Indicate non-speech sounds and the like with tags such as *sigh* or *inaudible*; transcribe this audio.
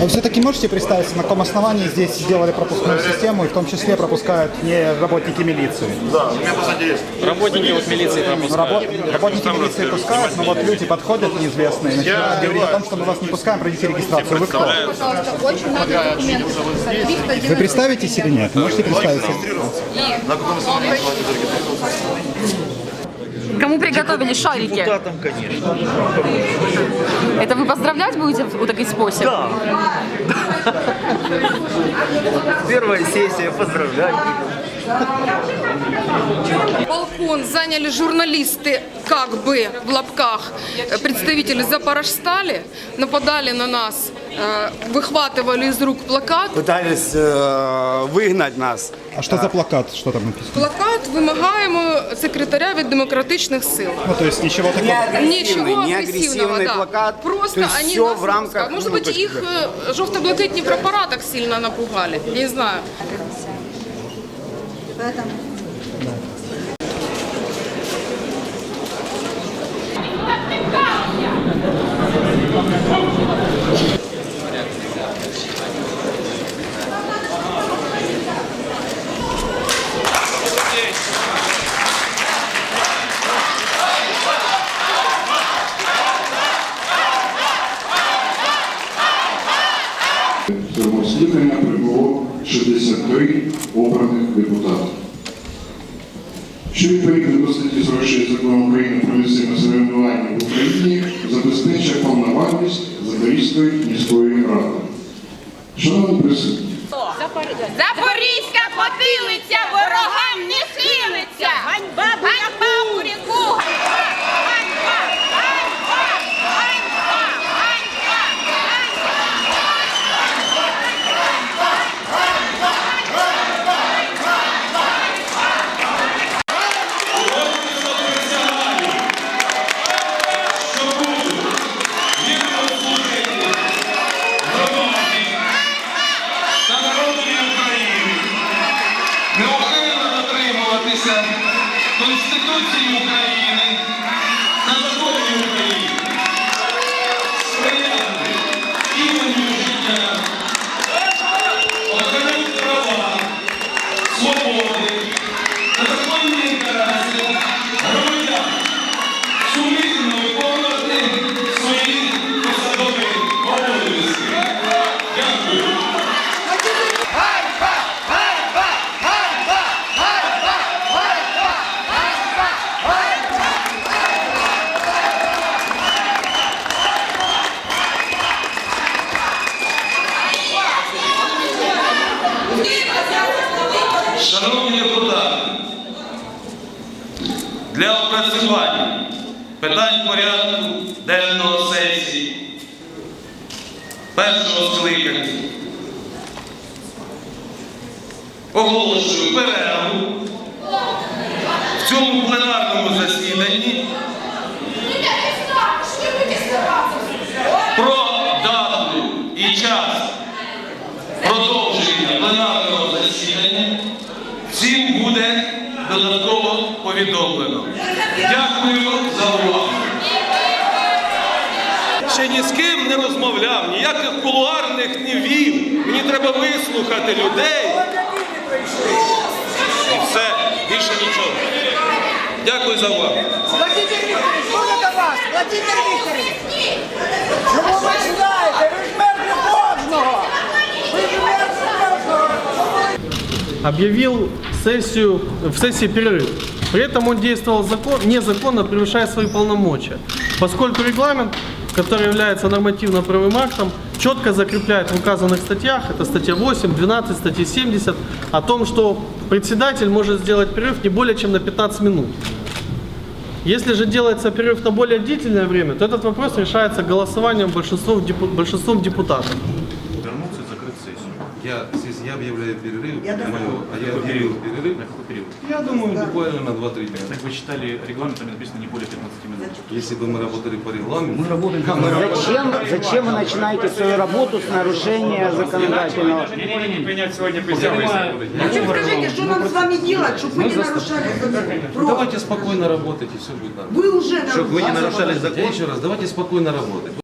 Вы все-таки можете представить, на каком основании здесь сделали пропускную систему, и в том числе пропускают не работники милиции? Работники вот милиции пропускают. рабо- Работники милиции пускают, но вот люди подходят неизвестные, начинают говорить о том, что мы вас не пускаем, пройдите регистрацию. Вы кто? Пожалуйста, очень. Вы представитесь или нет? Можете представиться? Кому приготовили шарики? Депутатам, конечно. Это вы поздравлять будете в такой способ? Да. *laughs* Первая сессия, поздравляю. Балкон заняли журналисты, как бы в лапках, э, представители Запорожстали, нападали на нас, э, выхватывали из рук плакат. Пытались э, выгнать нас. А что за плакат? Что там написано? Плакат вимагаємо секретаря від демократичних сил. Ну, то есть ничего такого. Ничего не агрессивного, агрессивный да. плакат. Просто То есть они всё нас в рамках, выпускают. Может ну, быть, то есть их э, жовто-блакитні прапора так сильно напугали. Я не знаю. Цього скликання прибуло 63 обраних депутатів. Що відповідно до статті 46 закону України про місцеве самоврядування в Україні забезпечує повновальність Запорізької міської ради. Шановні присутні, Запорізька потилиця ворогам не схилиться! Конституції України та законі України, сприяти імені життя, Шановні депутати, для опрацювання питань порядку денного сесії першого скликання оголошую перерву в цьому пленарному засіданні про дату і час продовження пленарного засідання всім буде додатково повідомлено. Дякую за увагу. Ще ні з ким не розмовляв, ніяких кулуарних не вів. Мені треба вислухати людей. І все, більше нічого. Дякую за увагу. Владимир Викторович! Чому ви читаєте? Ви ж мер Верховного! Объявил сессию, в сессии перерыв. При этом он действовал закон, незаконно, превышая свои полномочия. Поскольку регламент, который является нормативно-правовым актом, четко закрепляет в указанных статьях, это статья 8, 12, статья 70, о том, что председатель может сделать перерыв не более чем на 15 минут. Если же делается перерыв на более длительное время, то этот вопрос решается голосованием большинством, большинством депутатов. Вернуться и закрыть сессию. Я, здесь я объявляю перерыв, мою, а я объявил перерыв. На какой период? Я думаю, буквально на 2-3 дня. Так вы читали регламент, там написано не более 15 минут. Если бы мы работали по регламенту, Зачем, зачем вы начинаете свою работу с нарушения законодательного? Не принять сегодня присягу, если будете. Скажите, что нам с вами делать, чтобы вы не нарушали закон? давайте спокойно работать и все будет нормально. Вы уже Чтобы вы не нарушали. нарушали закон. Я еще раз, давайте спокойно работать.